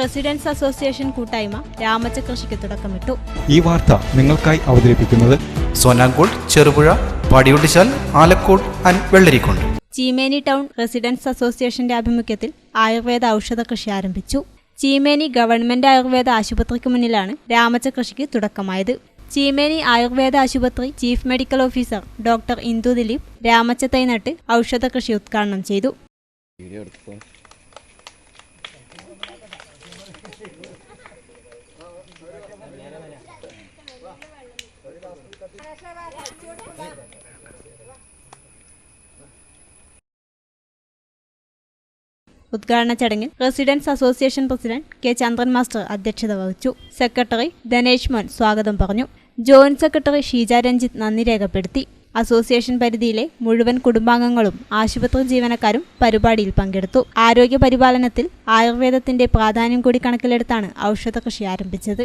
Residence association കൂട്ടായ്മ രാമച്ച കൃഷിക്ക് തുടക്കമിട്ടു. ഈ വാർത്ത നിങ്ങൾക്കായി അവതരിപ്പിക്കുന്നത് Sonankode Cherupuzha Padiyottuchal Alakode and Vellarikode Cheemeni town residents അസോസിയേഷന്റെ ആഭിമുഖ്യത്തിൽ ആയുർവേദ ഔഷധ കൃഷി ആരംഭിച്ചു. ചീമേനി ഗവൺമെന്റ് ആയുർവേദ ആശുപത്രിക്ക് മുന്നിലാണ് രാമച്ച കൃഷിക്ക് തുടക്കമായത്. ചീമേനി ആയുർവേദ ആശുപത്രി chief medical officer doctor Indu Dileep രാമച്ച തൈ നട്ട് ഔഷധ കൃഷി ഉദ്ഘാടനം ചെയ്തു. ഉദ്ഘാടന ചടങ്ങിൽ residents association president K Chandran master അധ്യക്ഷത വഹിച്ചു. സെക്രട്ടറി ധനേഷ് മോൻ സ്വാഗതം പറഞ്ഞു. ജോയിന്റ് സെക്രട്ടറി ഷീജ രഞ്ജിത്ത് നന്ദി രേഖപ്പെടുത്തി. അസോസിയേഷൻ പരിധിയിലെ മുഴുവൻ കുടുംബാംഗങ്ങളും ആശുപത്രി ജീവനക്കാരും പരിപാടിയിൽ പങ്കെടുത്തു. ആരോഗ്യ പരിപാലനത്തിൽ ആയുർവേദത്തിന്റെ പ്രാധാന്യം കൂടി കണക്കിലെടുത്താണ് ഔഷധ കൃഷി ആരംഭിച്ചത്.